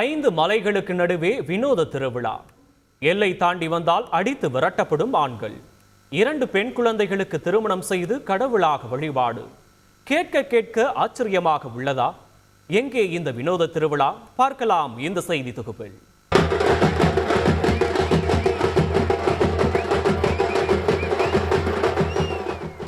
ஐந்து மலைகளுக்கு நடுவே வினோத திருவிழா. எல்லை தாண்டி வந்தால் அடித்து விரட்டப்படும் ஆண்கள். இரண்டு பெண் குழந்தைகளுக்கு திருமணம் செய்து கடவுளாக வழிபாடு. கேட்க கேட்க ஆச்சரியமாக உள்ளதா? எங்கே இந்த வினோத திருவிழா? பார்க்கலாம் இந்த செய்தி தொகுப்பில்.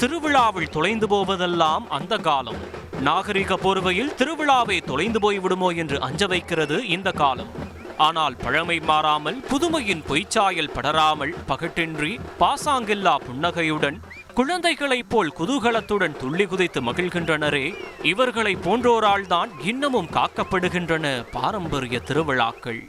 திருவிழாவில் தொலைந்து போவதெல்லாம் அந்த காலம். நாகரிக போர்வையில் திருவிழாவை தொலைந்து போய்விடுமோ என்று அஞ்ச வைக்கிறது இந்த காலம். ஆனால் பழமை மாறாமல் புதுமையின் பொய்ச்சாயல் படராமல் பகட்டின்றி பாசாங்கில்லா புன்னகையுடன் குழந்தைகளைப் போல் குதூகலத்துடன் துள்ளி குதித்து மகிழ்கின்றனரே இவர்களை போன்றோரால் தான் இன்னமும் காக்கப்படுகின்றன பாரம்பரிய திருவிழாக்கள்.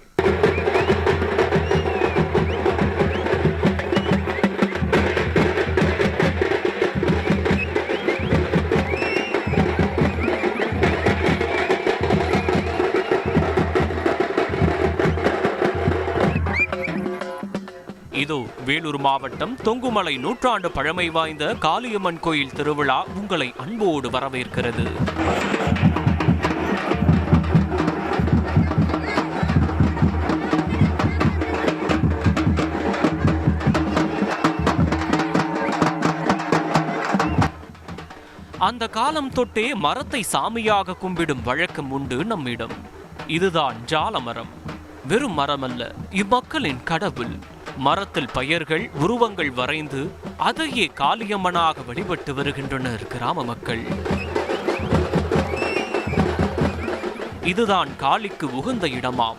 இது வேலூர் மாவட்டம் தொங்குமலை நூற்றாண்டு பழமை வாய்ந்த காளியம்மன் கோயில் திருவிழா உங்களை அன்போடு வரவேற்கிறது. அந்த காலம் தொட்டே மரத்தை சாமியாக கும்பிடும் வழக்கம் உண்டு நம்மிடம். இதுதான் ஜாலமரம். வெறும் மரமல்ல இம்மக்களின் கடவுள். மரத்தில் பெயர்கள் உருவங்கள் வரைந்து அதையே காளியம்மனாக வழிபட்டு வருகின்றனர் கிராம மக்கள். இதுதான் காளிக்கு உகந்த இடமாம்.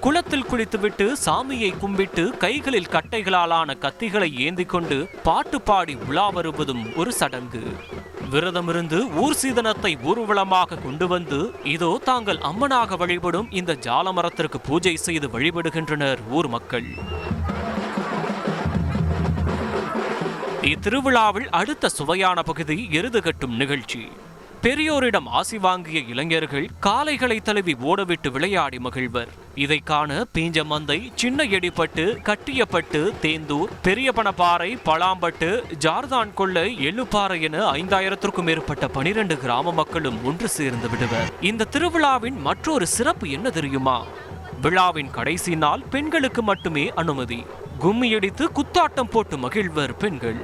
குளத்தில் குளித்துவிட்டு சாமியை கும்பிட்டு கைகளில் கட்டைகளாலான கத்திகளை ஏந்தி கொண்டு பாட்டு பாடி உலா வருவதும் ஒரு சடங்கு. விரதமிருந்து ஊர் சீதனத்தை ஊர்வலமாக கொண்டு வந்து இதோ தாங்கள் அம்மனாக வழிபடும் இந்த ஜாலமரத்திற்கு பூஜை செய்து வழிபடுகின்றனர் ஊர் மக்கள். இத்திருவிழாவில் அடுத்த சுவையான பகுதி எருது கட்டும் நிகழ்ச்சி. பெரியோரிடம் ஆசி வாங்கிய இளைஞர்கள் காலைகளை தழுவி ஓடவிட்டு விளையாடி மகிழ்வர். இதை காண பீஞ்ச மந்தை சின்ன எடிப்பட்டு கட்டியப்பட்டு தேந்தூர் பெரியபணப்பாறை பலாம்பட்டு ஜார்தான் கொள்ளை எள்ளுப்பாறை என ஐந்தாயிரத்திற்கும் மேற்பட்ட பனிரெண்டு கிராம மக்களும் ஒன்று சேர்ந்து விடுவர். இந்த திருவிழாவின் மற்றொரு சிறப்பு என்ன தெரியுமா? விழாவின் கடைசி நாள் பெண்களுக்கு மட்டுமே அனுமதி. கும்மியடித்து குத்தாட்டம் போட்டு மகிழ்வர் பெண்கள்.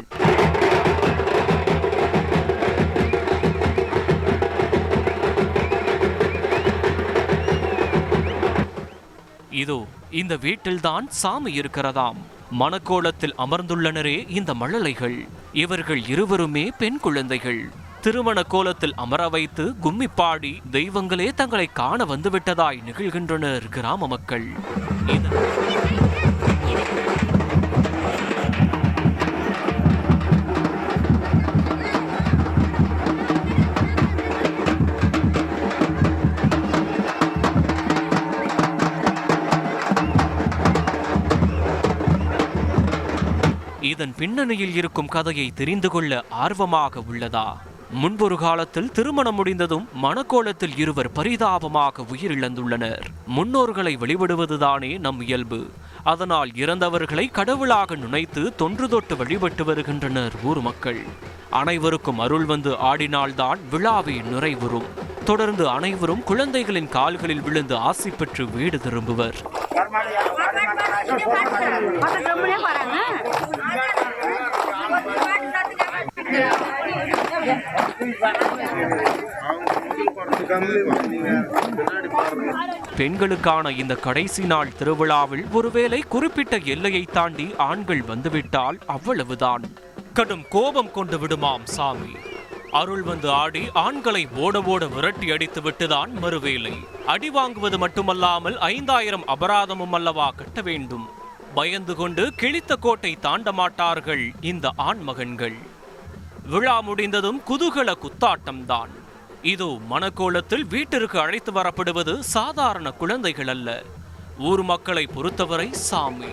இதோ இந்த வீட்டில்தான் சாமி இருக்கிறதாம். மணக்கோலத்தில் அமர்ந்துள்ளனரே இந்த மழலைகள். இவர்கள் இருவருமே பெண் குழந்தைகள். திருமண கோலத்தில் அமர வைத்து கும்மி பாடி தெய்வங்களே தங்களை காண வந்துவிட்டதாய் நிகழ்கின்றனர் கிராம மக்கள். இதன் பின்னணியில் இருக்கும் கதையை தெரிந்து கொள்ள ஆர்வமாக உள்ளதா? முன்பொரு காலத்தில் திருமணம் முடிந்ததும் மணக்கோலத்தில் இருவர் பரிதாபமாக உயிரிழந்துள்ளனர். முன்னோர்களை வழிபடுவதுதானே நம் இயல்பு. அதனால் இறந்தவர்களை கடவுளாக நுணைத்து தொன்று தொட்டு வழிபட்டு வருகின்றனர் ஊர் மக்கள். அனைவருக்கும் அருள் வந்து ஆடினால்தான் விழாவை நிறைவுறும். தொடர்ந்து அனைவரும் குழந்தைகளின் கால்களில் விழுந்து ஆசை பெற்று வீடு திரும்புவர். பெண்களுக்கான இந்த கடைசி நாள் திருவிழாவில் ஒருவேளை குறிப்பிட்ட எல்லையை தாண்டி ஆண்கள் வந்துவிட்டால் அவ்வளவுதான். கடும் கோபம் கொண்டு விடுமாம் சாமி. அருள் வந்து ஆடி ஆண்களை ஓட ஓட விரட்டி அடித்து விட்டுதான் மறுவேளை அடி வாங்குவது மட்டுமல்லாமல் ஐந்தாயிரம் அபராதமும் அல்லவா கட்ட வேண்டும். பயந்து கொண்டு கிழித்த கோட்டை தாண்ட மாட்டார்கள் இந்த ஆண்மகன்கள் விழா முடிந்ததும் குதூகல குத்தாட்டம்தான். இதோ மணக்கோலத்தில் வீட்டிற்கு அழைத்து வரப்படுவது சாதாரண குழந்தைகள் அல்ல. ஊர் மக்களை பொறுத்தவரை சாமி.